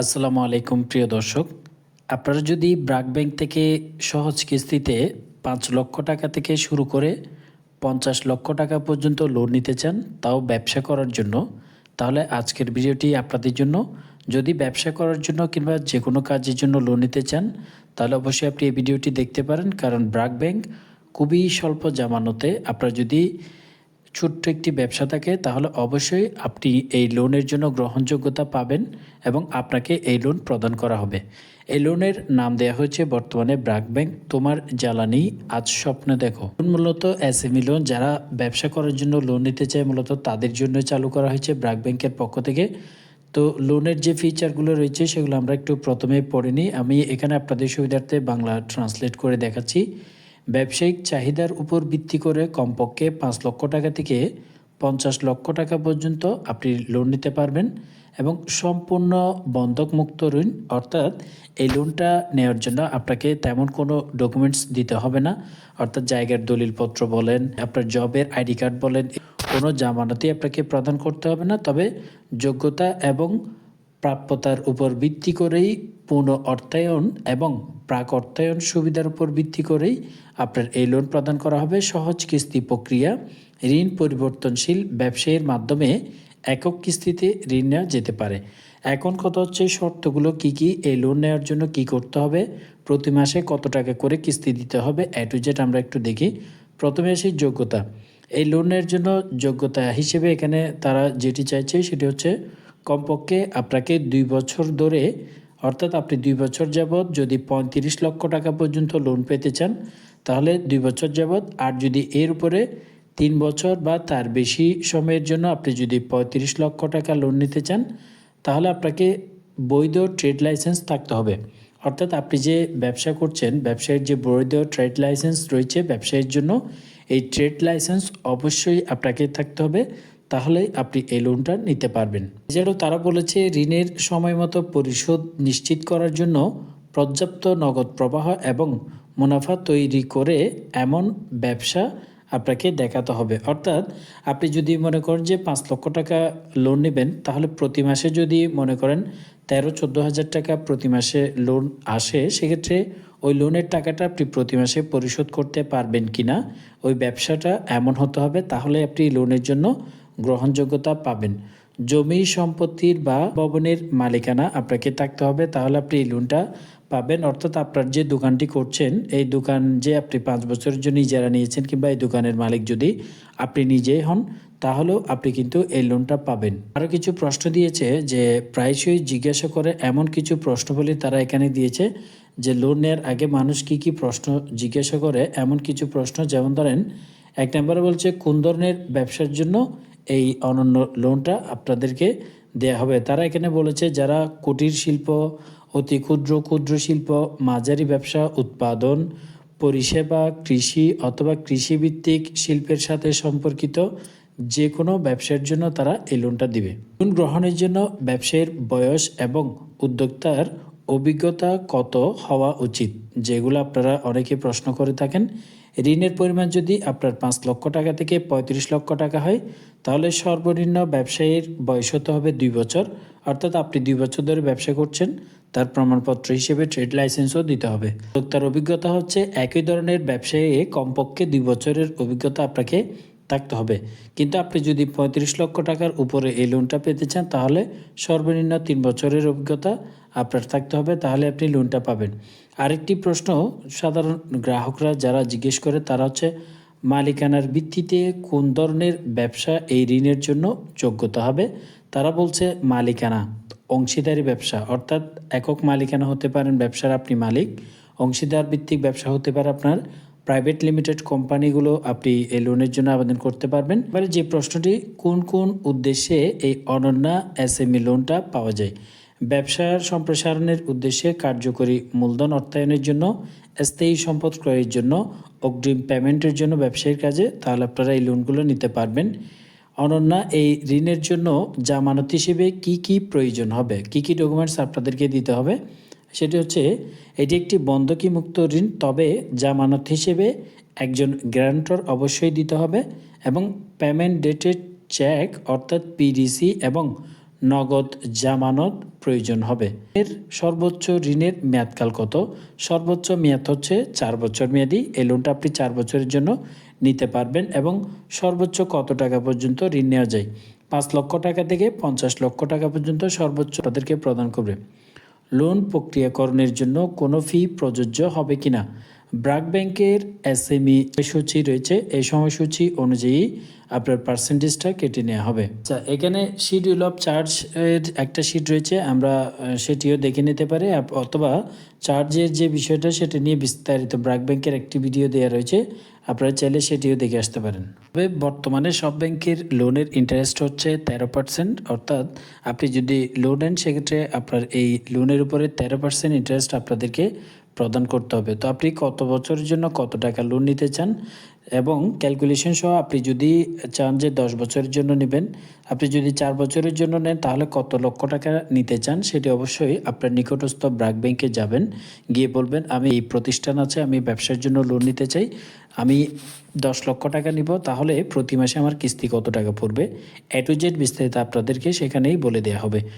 আসসালামু আলাইকুম, প্রিয় দর্শক। আপনারা যদি ব্রাক ব্যাংক থেকে সহজ কিস্তিতে পাঁচ লক্ষ টাকা থেকে শুরু করে পঞ্চাশ লক্ষ টাকা পর্যন্ত লোন নিতে চান, তাও ব্যবসা করার জন্য, তাহলে আজকের ভিডিওটি আপনাদের জন্য। যদি ব্যবসা করার জন্য কিংবা যে কোনো কাজের জন্য লোন নিতে চান, তাহলে অবশ্যই আপনি এই ভিডিওটি দেখতে পারেন, কারণ ব্রাক ব্যাংক খুবই স্বল্প জামানতে আপনারা যদি ছোট্ট একটি ব্যবসা থাকে, তাহলে অবশ্যই আপনি এই লোনের জন্য গ্রহণযোগ্যতা পাবেন এবং আপনাকে এই লোন প্রদান করা হবে। এই লোনের নাম দেওয়া হয়েছে বর্তমানে ব্রাক ব্যাংক। তোমার জ্বালানি আজ স্বপ্ন দেখো। মূলত এসএমই লোন। যারা ব্যবসা করার জন্য লোন নিতে চায়, মূলত তাদের জন্য চালু করা হয়েছে ব্রাক ব্যাংকের পক্ষ থেকে। তো লোনের যে ফিচারগুলো রয়েছে, সেগুলো আমরা একটু প্রথমে পড়ে আমি এখানে আপনাদের সুবিধার্থে বাংলা ট্রান্সলেট করে দেখাচ্ছি। ব্যবসায়িক চাহিদার উপর ভিত্তি করে কমপক্ষে পাঁচ লক্ষ টাকা থেকে পঞ্চাশ লক্ষ টাকা পর্যন্ত আপনি লোন নিতে পারবেন এবং সম্পূর্ণ বন্ধকমুক্ত ঋণ, অর্থাৎ এই লোনটা নেওয়ার জন্য আপনাকে তেমন কোনো ডকুমেন্টস দিতে হবে না। অর্থাৎ জায়গার দলিলপত্র বলেন, আপনার জবের আইডি কার্ড বলেন, কোনো জামানতই আপনাকে প্রদান করতে হবে না। তবে যোগ্যতা এবং প্রাপ্যতার উপর ভিত্তি করেই পুনঃ অর্থায়ন এবং প্রাক অর্থায়ন সুবিধার উপর ভিত্তি করেই আপনার এই লোন প্রদান করা হবে। সহজ কিস্তি প্রক্রিয়া, ঋণ পরিবর্তনশীল ব্যবসায়ের মাধ্যমে একক কিস্তিতে ঋণ নেওয়া যেতে পারে। এখন কত হচ্ছে শর্তগুলো কি কি, এই লোন নেওয়ার জন্য কি করতে হবে, প্রতি মাসে কত টাকা করে কিস্তি দিতে হবে, এ টু জেড আমরা একটু দেখি। প্রথমে আসি যোগ্যতা। এই লোনের জন্য যোগ্যতা হিসেবে এখানে তারা যেটি চাইছে সেটি হচ্ছে কমপক্ষে আপনাকে দুই বছর ধরে অর্থাৎ আপনি দুই বছর যাবৎ যদি পঁয়ত্রিশ লক্ষ টাকা পর্যন্ত লোন পেতে চান, তাহলে দুই বছর যাবৎ, আর যদি এর উপরে তিন বছর বা তার বেশি সময়ের জন্য আপনি যদি পঁয়ত্রিশ লক্ষ টাকা লোন নিতে চান, তাহলে আপনাকে বৈধ ট্রেড লাইসেন্স থাকতে হবে। অর্থাৎ আপনি যে ব্যবসা করছেন, ব্যবসায়ের যে বৈধ ট্রেড লাইসেন্স রয়েছে ব্যবসায়ের জন্য, এই ট্রেড লাইসেন্স অবশ্যই আপনাকে থাকতে হবে। তাহলেই আপনি এই লোনটা নিতে পারবেন। এছাড়াও তারা বলেছে, ঋণের সময় মতো পরিশোধ নিশ্চিত করার জন্য পর্যাপ্ত নগদ প্রবাহ এবং মুনাফা তৈরি করে এমন ব্যবসা আপনাকে দেখাতে হবে। অর্থাৎ আপনি যদি মনে করেন যে পাঁচ লক্ষ টাকা লোন নেবেন, তাহলে প্রতি মাসে যদি মনে করেন তেরো, চোদ্দ হাজার টাকা প্রতি মাসে লোন আসে, সেক্ষেত্রে ওই লোনের টাকাটা আপনি প্রতি মাসে পরিশোধ করতে পারবেন কি না ওই ব্যবসাটা এমন হতে হবে, তাহলে আপনি লোনের জন্য গ্রহণযোগ্যতা পাবেন। জমি, সম্পত্তির বা ভবনের মালিকানা আপনাকে থাকতে হবে। তাহলে আপনি এই লোনটা পাবেন। অর্থাৎ আপনার যে দোকানটি করছেন, এই দোকান যে আপনি পাঁচ বছরের জন্য ইজারা নিয়েছেন কিংবা এই দোকানের মালিক যদি আপনি নিজেই হন, তাহলেও আপনি কিন্তু এই লোনটা পাবেন। আরও কিছু প্রশ্ন দিয়েছে যে, প্রায়শই জিজ্ঞাসা করে এমন কিছু প্রশ্নবলী তারা এখানে দিয়েছে যে লোন নেওয়ার আগে মানুষ কি কি প্রশ্ন জিজ্ঞাসা করে? এমন কিছু প্রশ্ন যেমন ধরেন, এক নম্বরে বলছে, কোন ধরনের ব্যবসার জন্য এই অনন্য লোনটা আপনাদেরকে দেয়া হবে। তারা এখানে বলেছে, যারা কুটির শিল্প, অতি ক্ষুদ্র ক্ষুদ্র শিল্প, মাঝারি ব্যবসা, উৎপাদন, পরিষেবা, কৃষি অথবা কৃষিভিত্তিক শিল্পের সাথে সম্পর্কিত যে কোনো ব্যবসার জন্য তারা এই লোনটা দিবে। লোন গ্রহণের জন্য ব্যবসায়ের বয়স এবং উদ্যোক্তার অভিজ্ঞতা কত হওয়া উচিত, যেগুলো আপনারা অনেকে প্রশ্ন করে থাকেন। ঋণের পরিমাণ যদি আপনার পাঁচ লক্ষ টাকা থেকে পঁয়ত্রিশ লক্ষ টাকা হয়, তাহলে সর্বনিম্ন ব্যবসায়ীর বয়স হতে হবে দুই বছর। অর্থাৎ আপনি দুই বছর ধরে ব্যবসা করছেন, তার প্রমাণপত্র হিসেবে ট্রেড লাইসেন্সও দিতে হবে। তার অভিজ্ঞতা হচ্ছে, একই ধরনের ব্যবসায়ী কমপক্ষে দুই বছরের অভিজ্ঞতা আপনাকে থাকতে হবে। কিন্তু আপনি যদি পঁয়ত্রিশ লক্ষ টাকার উপরে এই লোনটা পেতে চান, তাহলে সর্বনিম্ন তিন বছরের অভিজ্ঞতা আপনার থাকতে হবে, তাহলে আপনি লোনটা পাবেন। আরেকটি প্রশ্ন, সাধারণ গ্রাহকরা যারা জিজ্ঞেস করে, তারা হচ্ছে, মালিকানার ভিত্তিতে কোন ধরনের ব্যবসা এই ঋণের জন্য যোগ্যতা হবে? তারা বলছে, মালিকানা, অংশীদারি ব্যবসা। অর্থাৎ একক মালিকানা হতে পারেন ব্যবসার আপনি মালিক, অংশীদার ভিত্তিক ব্যবসা হতে পারে আপনার প্রাইভেট লিমিটেড কোম্পানিগুলো আপনি এই লোনের জন্য আবেদন করতে পারবেন। এবারে যে প্রশ্নটি, কোন কোন উদ্দেশ্যে এই অনন্যা এসএমই লোনটা পাওয়া যায়? ব্যবসার সম্প্রসারণের উদ্দেশ্যে কার্যকরী মূলধন অর্থায়নের জন্য, স্থায়ী সম্পদ ক্রয়ের জন্য, অগ্রিম পেমেন্টের জন্য ব্যবসায়ীর কাজে, তাহলে আপনারা এই লোনগুলো নিতে পারবেন। অনন্যা, এই ঋণের জন্য জামানত হিসেবে কি কি প্রয়োজন হবে? কি কি ডকুমেন্টস আপনাদেরকে দিতে হবে? সেটি হচ্ছে, এটি একটি বন্ধকি মুক্ত ঋণ, তবে জামানত হিসেবে একজন গ্যারান্টর অবশ্যই দিতে হবে এবং পেমেন্ট ডেটেড চেক, অর্থাৎ পিডিসি এবং নগদ জামানত প্রয়োজন হবে। এর সর্বোচ্চ ঋণের মেয়াদকাল কত? সর্বোচ্চ মেয়াদ হচ্ছে চার বছর মেয়াদি। এই লোনটা আপনি চার বছরের জন্য নিতে পারবেন এবং সর্বোচ্চ কত টাকা পর্যন্ত ঋণ নেওয়া যায়? পাঁচ লক্ষ টাকা থেকে পঞ্চাশ লক্ষ টাকা পর্যন্ত সর্বোচ্চ তাদেরকে প্রদান করবে। লোন প্রক্রিয়াকরণের জন্য কোনো ফি প্রযোজ্য হবে কিনা? ব্রাক ব্যাংকের এস এসএমই সূচি রয়েছে। এই সময়সূচি অনুযায়ী আপনার পার্সেন্টেজটা কেটে নেওয়া হবে। আচ্ছা এখানে শিডিউল অফ চার্জ এর একটা শিট রয়েছে। আমরা সেটিও দেখে নিতে পারি। অথবা চার্জের যে বিষয়টা, সেটা নিয়ে বিস্তারিত ব্রাক ব্যাংকের একটি ভিডিও দেওয়া রয়েছে। আপনারা চাইলে সেটিও দেখে আসতে পারেন। তবে বর্তমানে সব ব্যাংকের লোনের ইন্টারেস্ট হচ্ছে তেরো পার্সেন্ট অর্থাৎ আপনি যদি লোন নেন, সেক্ষেত্রে আপনার এই লোনের উপরে তেরো পার্সেন্ট ইন্টারেস্ট আপনাদেরকে প্রদান করতে হবে। তো আপনি কত বছরের জন্য কত টাকা লোন নিতে চান এবং ক্যালকুলেশন সহ আপনি যদি চান যে দশ বছরের জন্য নেবেন, আপনি যদি চার বছরের জন্য নেন, তাহলে কত লক্ষ টাকা নিতে চান, সেটি অবশ্যই আপনার নিকটস্থ ব্রাক ব্যাংকে যাবেন। গিয়ে বলবেন, আমি এই প্রতিষ্ঠান আছে, আমি ব্যবসার জন্য লোন নিতে চাই। আমি দশ লক্ষ টাকা নিব, তাহলে প্রতি মাসে আমার কিস্তি কত টাকা পড়বে? এ টু জেড বিস্তারিত আপনাদেরকে সেখানেই বলে দেওয়া হবে।